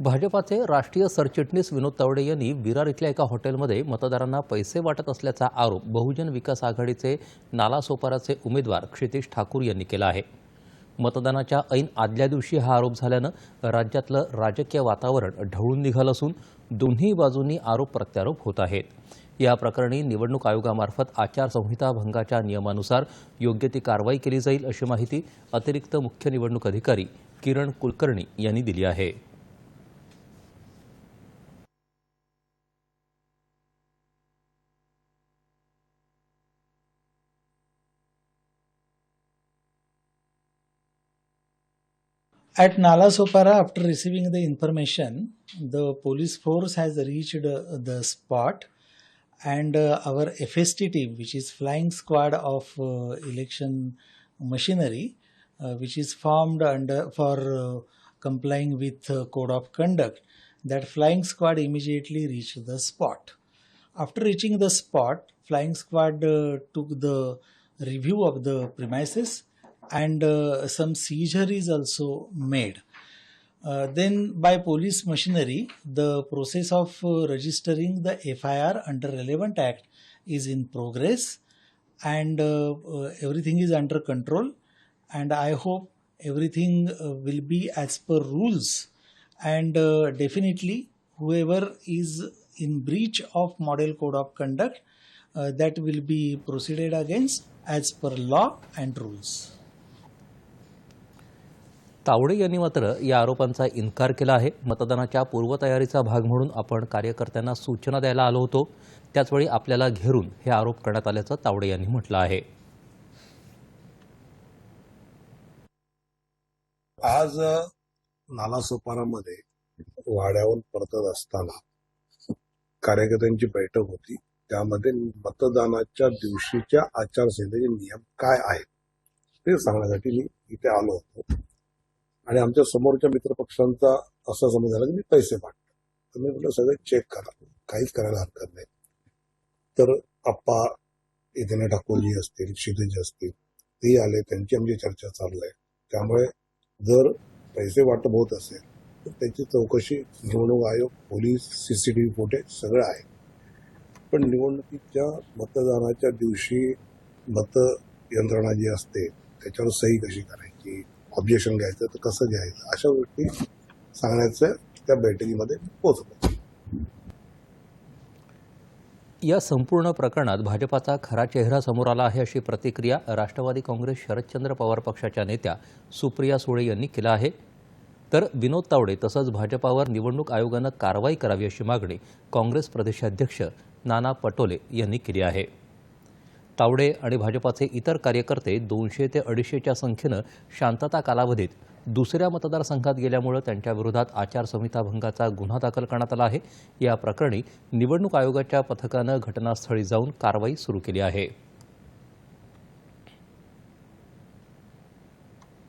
भाजपाचे राष्ट्रीय सरचिटणीस विनोद तावडे यांनी विरार इथल्या एका हॉटेलमध्ये मतदारांना पैसे वाटत असल्याचा आरोप बहुजन विकास आघाडीचे नालासोपाराचे उमेदवार क्षितेश ठाकूर यांनी केला आहे. मतदानाच्या ऐन आदल्या दिवशी हा आरोप झाल्यानं राज्यातलं राजकीय वातावरण ढवळून निघालं असून दोन्ही बाजूंनी आरोप प्रत्यारोप होत आहेत. या प्रकरणी निवडणूक आयोगामार्फत आचारसंहिता भंगाच्या नियमानुसार योग्य ती कारवाई केली जाईल अशी माहिती अतिरिक्त मुख्य निवडणूक अधिकारी किरण कुलकर्णी यांनी दिली आहे. At Nalasopara, after receiving the information, the police force has reached uh, the spot, and uh, our FST team, which is Flying Squad of uh, Election Machinery, which is formed under for complying with Code of Conduct, that Flying Squad immediately reached the spot. After reaching the spot, Flying Squad took the review of the premises and uh, some seizure is also made. Uh, then, by police machinery, the process of uh, registering the FIR under relevant act is in progress, and uh, uh, everything is under control. And I hope everything will be as per rules, and definitely whoever is in breach of Model Code of Conduct, uh, that will be proceeded against as per law and rules. Tawde यांनी मात्र या आरोपांचा इन्कार केला आहे. मतदानाच्या पूर्वतयारीचा भाग म्हणून आपण कार्यकर्त्यांना सूचना द्यायला आलो होतो. त्याचवेळी आपल्याला घेरून हे आरोप करण्यात आल्याचं तावडे यांनी म्हटलं आहे. आज नालासोपारामध्ये वाड्याहून परतत असताना कार्यकर्त्यांची बैठक होती. त्यामध्ये मतदानाच्या दिवशीच्या आचारसंहितेचे नियम काय आहेत ते सांगण्यासाठी मी इथे आलो होतो. आणि आमच्या समोरच्या मित्रपक्षांचा असा समज झाला की मी पैसे मागतो. तर मी म्हटलं सगळं चेक करा. काहीच करायला हरकत नाही. तर आप्पा इथे ठाकूरजी असतील क्षितिज असतील तेही आले त्यांची आमची चर्चा चालू आहे त्यामुळे जर पैसे वाटप होत असेल तर त्याची चौकशी निवडणूक आयोग पोलीस सीसीटीव्ही फुटेज सगळं आहे. पण निवडणुकीच्या मतदानाच्या दिवशी मत यंत्रणा जी असते त्याच्यावर सही कशी करायची? ऑब्जेक्शन घ्यायचं तर कसं घ्यायचं? अशा गोष्टी सांगण्याचं त्या बैठकीमध्ये पोहोचलो. या संपूर्ण प्रकरणात भाजपाचा खरा चेहरा समोर आला आहे अशी प्रतिक्रिया राष्ट्रवादी काँग्रेस शरदचंद्र पवार पक्षाच्या नेत्या सुप्रिया सुळे यांनी केला आहे. तर विनोद तावडे तसंच भाजपावर निवडणूक आयोगानं कारवाई करावी अशी मागणी काँग्रेस प्रदेशाध्यक्ष नाना पटोले यांनी केली आहे. तावडे आणि भाजपाचे इतर कार्यकर्ते दोनशे ते अडीचशेच्या संख्येनं शांतता कालावधीत दुसऱ्या मतदारसंघात गेल्यामुळे त्यांच्याविरोधात आचारसंहिता भंगाचा गुन्हा दाखल करण्यात आला आहे. या प्रकरणी निवडणूक आयोगाच्या पथकानं घटनास्थळी जाऊन कारवाई सुरू केली आहे.